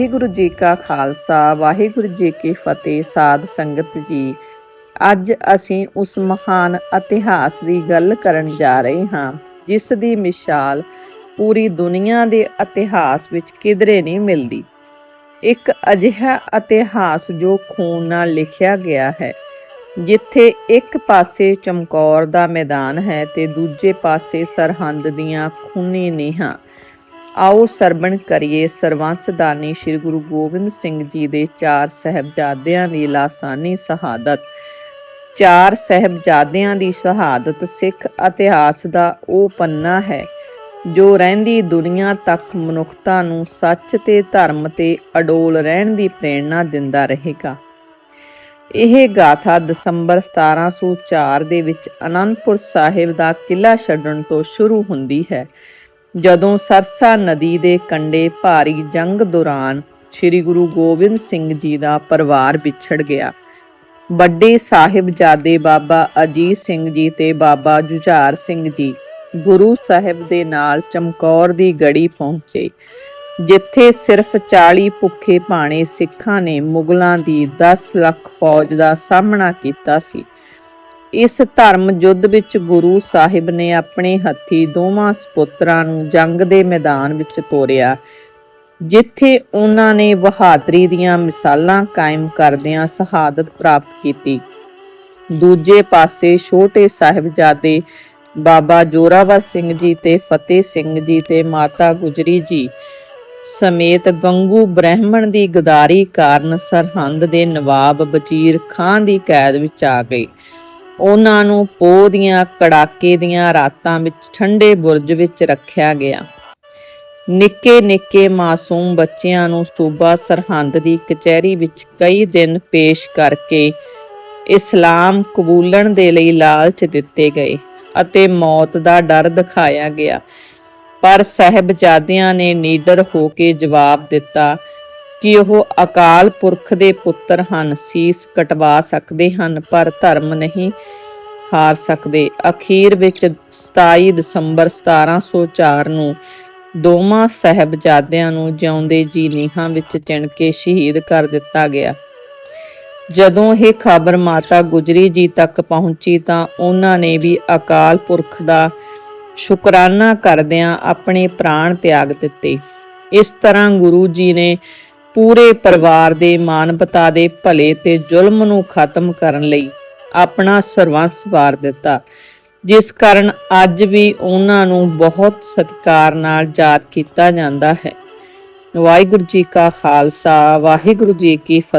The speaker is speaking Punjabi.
ਵਾਹਿਗੁਰੂ ਜੀ ਕਾ ਖਾਲਸਾ, ਵਾਹਿਗੁਰੂ ਜੀ ਕੀ ਫਤਿਹ, ਸਾਧ ਸੰਗਤ ਜੀ। ਅੱਜ ਅਸੀਂ ਉਸ ਮਹਾਨ ਇਤਿਹਾਸ ਦੀ ਗੱਲ ਕਰਨ ਜਾ ਰਹੇ ਹਾਂ, ਜਿਸ ਦੀ ਮਿਸਾਲ ਪੂਰੀ ਦੁਨੀਆ ਦੇ ਇਤਿਹਾਸ ਵਿੱਚ ਕਿਧਰੇ ਨਹੀਂ ਮਿਲਦੀ। ਇੱਕ ਅਜਿਹਾ ਇਤਿਹਾਸ ਜੋ ਖੂਨ ਨਾਲ ਲਿਖਿਆ ਗਿਆ ਹੈ, ਜਿੱਥੇ ਇੱਕ ਪਾਸੇ ਚਮਕੌਰ ਦਾ ਮੈਦਾਨ ਹੈ ਤੇ ਦੂਜੇ ਪਾਸੇ ਸਰਹੰਦ ਦੀਆਂ ਖੂਨੀ ਨੀਹਾਂ। ਆਓ ਸਰਵਣ ਕਰੀਏ ਸਰਵੰਸਦਾਨੀ ਸ੍ਰੀ ਗੁਰੂ ਗੋਬਿੰਦ ਸਿੰਘ ਜੀ ਦੇ ਚਾਰ ਸਹਿਬਜ਼ਾਦਿਆਂ ਦੀ ਲਾਸਾਨੀ ਸ਼ਹਾਦਤ। ਚਾਰ ਸਹਿਬਜ਼ਾਦਿਆਂ ਦੀ ਸ਼ਹਾਦਤ ਸਿੱਖ ਇਤਿਹਾਸ ਦਾ ਉਹ ਪੰਨਾ ਹੈ, ਜੋ ਰਹਿੰਦੀ ਦੁਨੀਆ ਤੱਕ ਮਨੁੱਖਤਾ ਨੂੰ ਸੱਚ ਤੇ ਧਰਮ ਤੇ ਅਡੋਲ ਰਹਿਣ ਦੀ ਪ੍ਰੇਰਣਾ ਦਿੰਦਾ ਰਹੇਗਾ। ਇਹ ਗਾਥਾ ਦਸੰਬਰ 1704 ਦੇ ਵਿੱਚ ਅਨੰਦਪੁਰ ਸਾਹਿਬ ਦਾ ਕਿਲਾ ਛੱਡਣ ਤੋਂ ਸ਼ੁਰੂ ਹੁੰਦੀ ਹੈ ਜਦੋਂ ਸਰਸਾ ਨਦੀ ਦੇ ਕੰਢੇ ਭਾਰੀ ਜੰਗ ਦੌਰਾਨ ਸ੍ਰੀ ਗੁਰੂ ਗੋਬਿੰਦ ਸਿੰਘ ਜੀ ਦਾ ਪਰਿਵਾਰ ਵਿਛੜ ਗਿਆ। ਵੱਡੇ ਸਾਹਿਬਜ਼ਾਦੇ ਬਾਬਾ ਅਜੀਤ ਸਿੰਘ ਜੀ ਤੇ ਬਾਬਾ ਜੁਝਾਰ ਸਿੰਘ ਜੀ ਗੁਰੂ ਸਾਹਿਬ ਦੇ ਨਾਲ ਚਮਕੌਰ ਦੀ ਗੜੀ ਪਹੁੰਚੇ, ਜਿੱਥੇ ਸਿਰਫ 40 ਭੁੱਖੇ ਭਾਣੇ ਸਿੱਖਾਂ ਨੇ ਮੁਗਲਾਂ ਦੀ 10 ਲੱਖ ਫੌਜ ਦਾ ਸਾਹਮਣਾ ਕੀਤਾ ਸੀ। ਇਸ ਧਰਮ ਯੁੱਧ ਵਿੱਚ ਗੁਰੂ ਸਾਹਿਬ ਨੇ ਆਪਣੇ ਹੱਥੀ ਦੋਵਾਂ ਸਪੁੱਤਰਾਂ ਨੂੰ ਜੰਗ ਦੇ ਮੈਦਾਨ ਵਿੱਚ ਤੋਰਿਆ, ਜਿੱਥੇ ਉਹਨਾਂ ਨੇ ਬਹਾਦਰੀ ਦੀਆਂ ਮਿਸਾਲਾਂ ਕਾਇਮ ਕਰਦਿਆਂ ਸ਼ਹਾਦਤ ਪ੍ਰਾਪਤ ਕੀਤੀ। ਦੂਜੇ ਪਾਸੇ ਛੋਟੇ ਸਾਹਿਬਜ਼ਾਦੇ ਬਾਬਾ ਜੋਰਾਵਰ ਸਿੰਘ ਜੀ ਤੇ ਫਤਿਹ ਸਿੰਘ ਜੀ ਤੇ ਮਾਤਾ ਗੁਜਰੀ ਜੀ ਸਮੇਤ ਗੰਗੂ ਬ੍ਰਾਹਮਣ ਦੀ ਗਦਾਰੀ ਕਾਰਨ ਸਰਹੰਦ ਦੇ ਨਵਾਬ ਵਜ਼ੀਰ ਖਾਨ ਦੀ ਕੈਦ ਵਿੱਚ ਆ ਗਏ। ਉਹਨਾਂ ਨੂੰ ਪੋਹ ਦੀਆਂ, ਕੜਾਕੇ ਦੀਆਂ ਰਾਤਾਂ ਵਿੱਚ ਠੰਡੇ ਬੁਰਜ ਵਿੱਚ ਰੱਖਿਆ ਗਿਆ। ਨਿੱਕੇ ਨਿੱਕੇ ਮਾਸੂਮ ਬੱਚਿਆਂ ਨੂੰ ਸੂਬਾ ਸਰਹੰਦ ਦੀ ਕਚਹਿਰੀ ਵਿੱਚ ਕਈ ਦਿਨ ਪੇਸ਼ ਕਰਕੇ ਇਸਲਾਮ ਕਬੂਲਣ ਦੇ ਲਈ ਲਾਲਚ ਦਿੱਤੇ ਗਏ ਅਤੇ ਮੌਤ ਦਾ ਡਰ ਦਿਖਾਇਆ ਗਿਆ। ਪਰ ਸਹਿਬਜ਼ਾਦਿਆਂ ਨੇ ਨੀਡਰ ਹੋ ਕੇ ਜਵਾਬ ਦਿੱਤਾ ਕਿ ਉਹ ਅਕਾਲ ਪੁਰਖ ਦੇ ਪੁੱਤਰ ਹਨ, ਸੀਸ ਕਟਵਾ ਸਕਦੇ ਹਨ, ਪਰ ਧਰਮ ਨਹੀਂ ਹਾਰ ਸਕਦੇ। ਅਖੀਰ ਵਿੱਚ 27 ਦਸੰਬਰ 1704 ਨੂੰ ਦੋਵਾਂ ਸਹਿਬਜ਼ਾਦਿਆਂ ਨੂੰ ਜਿਉਂਦੇ ਜੀ ਨੀਹਾਂ ਵਿੱਚ ਚਿਣ ਕੇ ਸ਼ਹੀਦ ਕਰ ਦਿੱਤਾ ਗਿਆ। ਜਦੋਂ ਇਹ ਖਬਰ ਮਾਤਾ ਗੁਜਰੀ ਜੀ ਤੱਕ ਪਹੁੰਚੀ ਤਾਂ ਉਹਨਾਂ ਨੇ ਵੀ ਅਕਾਲ ਪੁਰਖ ਦਾ ਸ਼ੁਕਰਾਨਾ ਕਰਦਿਆਂ ਆਪਣੇ ਪ੍ਰਾਣ ਤਿਆਗ ਦਿੱਤੇ। ਇਸ ਤਰ੍ਹਾਂ ਗੁਰੂ ਜੀ ਨੇ ਪੂਰੇ ਪਰਿਵਾਰ ਦੇ ਮਾਨਵਤਾ ਦੇ ਭਲੇ ਤੇ ਜ਼ੁਲਮ ਨੂੰ ਖਤਮ ਕਰਨ ਲਈ ਆਪਣਾ ਸਰਵੰਸ ਵਾਰ ਦਿੱਤਾ, ਜਿਸ ਕਾਰਨ ਅੱਜ ਵੀ ਉਹਨਾਂ ਨੂੰ ਬਹੁਤ ਸਤਿਕਾਰ ਨਾਲ ਯਾਦ ਕੀਤਾ ਜਾਂਦਾ ਹੈ। ਵਾਹਿਗੁਰੂ ਜੀ ਕਾ ਖਾਲਸਾ, ਵਾਹਿਗੁਰੂ ਜੀ ਕੀ ਫਤਿਹ